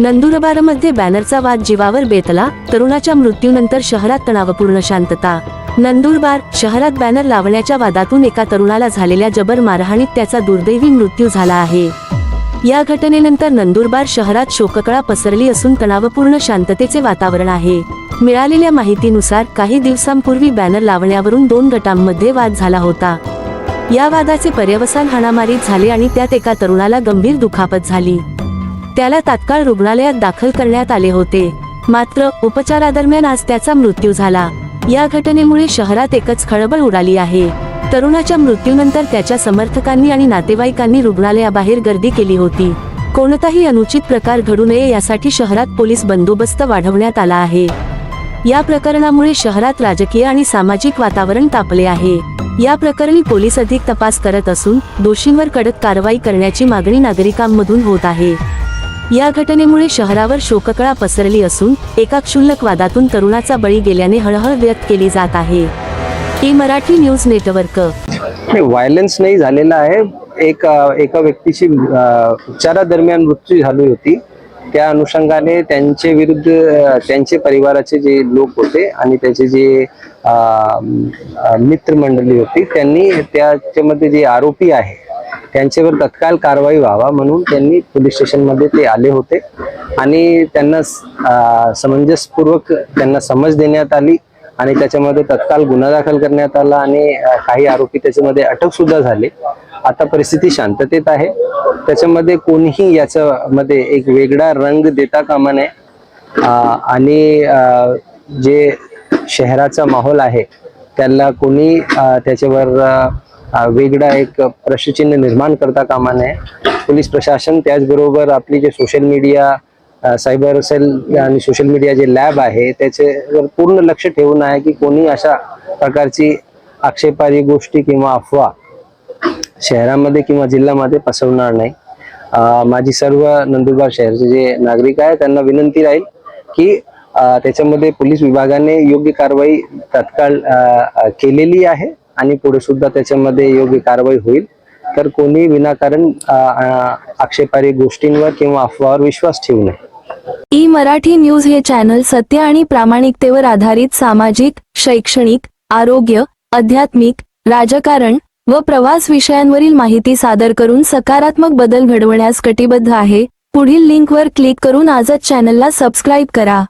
नंदुरबारमध्ये बॅनरचा वाद जीवावर बेतला तरुणाच्या मृत्यूनंतर शहरात तणावपूर्ण शांतता. नंदुरबार शहरात बॅनर लावण्याच्या वादातून एका तरुणाला झालेल्या जबर मारहाणीत त्याचा दुर्दैवी मृत्यू झाला आहे. या घटनेनंतर नंदुरबार शहरात शोककळा पसरली असून तणावपूर्ण शांततेचे वातावरण आहे. मिळालेल्या माहितीनुसार काही दिवसांपूर्वी बॅनर लावण्यावरून दोन गटांमध्ये वाद झाला होता. या वादाचे पर्यवसान हाणामारीत झाले आणि त्यात एका तरुणाला गंभीर दुखापत झाली. त्याला तात्काळ रुग्णालयात दाखल करण्यात आले होते. मात्र उपचारादरम्यान आज त्याचा मृत्यू झाला. या घटनेमुळे शहरात एकच खळबळ उडाली आहे. तरुणाच्या मृत्यूनंतर त्याच्या समर्थकांनी आणि नातेवाईकांनी रुग्णालयाबाहेर गर्दी केली होती. कोणताही अनुचित प्रकार घडू नये यासाठी शहरात पोलीस बंदोबस्त वाढवण्यात आला आहे. या प्रकरणामुळे शहरात राजकीय आणि सामाजिक वातावरण तापले आहे. या प्रकरणी पोलीस अधिक तपास करत असून दोषींवर कडक कारवाई करण्याची मागणी नागरिकांमधून होत आहे. या घटनेमुळे शहरावर शोककळा पसरली असून एका क्षुल्लक वादातून तरुणाचा बळी गेल्याने हळहळ व्यक्त केली जात आहे. T Marathi news network. Violence नाही झालेला आहे. एक एका व्यक्तीची अ, उपचारादरम्यान मृत्यू झाली होती. त्या अनुषंगाने त्यांचे विरुद्ध त्यांचे परिवाराचे जे लोक होते आणि त्याचे जे मित्रमंडळी होती त्यांनी त्याच्यामध्ये जे आरोपी आहे त्यांच्यावर तत्काळ कारवाई व्हावा म्हणून त्यांनी पोलीस स्टेशनमध्ये ते आले होते. आणि त्यांना समंजसपूर्वक त्यांना समज देण्यात आली आणि त्याच्यामध्ये तत्काळ गुन्हा दाखल करण्यात आला आणि काही आरोपी त्याच्यामध्ये अटक सुद्धा झाले. आता परिस्थिती शांततेत आहे. त्याच्यामध्ये कोणीही याच्यामध्ये एक वेगळा रंग देता कामा नये. आणि जे शहराचा माहोल आहे त्याला कोणी त्याच्यावर वेगळा एक प्रश्नचिन्ह निर्माण करता कामा नये पोलीस प्रशासन त्याचबरोबर आपली जे सोशल मीडिया सायबर सेल आणि सोशल मीडिया जे लॅब आहे त्याच्यावर पूर्ण लक्ष ठेवून आहे की कोणी अशा प्रकारची आक्षेपारी गोष्टी किंवा अफवा शहरामध्ये किंवा जिल्ह्यामध्ये पसरवणार नाही. माझी सर्व नंदुरबार शहरचे जे नागरिक आहे त्यांना विनंती राहील की त्याच्यामध्ये पोलीस विभागाने योग्य कारवाई तत्काळ केलेली आहे. आणि पुढे सुद्धा त्याच्यामध्ये योग्य कारवाई होईल. तर कोणी विनाकारण आक्षेपारी गोष्टींवर किंवा अफवावर विश्वास ठेवू नये. ई मराठी न्यूज हे चॅनल सत्य आणि प्रामाणिकतेवर आधारित सामाजिक शैक्षणिक आरोग्य आध्यात्मिक राजकारण व प्रवास विषयांवरील माहिती सादर करून सकारात्मक बदल घडवण्यास कटिबद्ध आहे. पुढील लिंकवर क्लिक करून आजच चॅनलला सबस्क्राईब करा.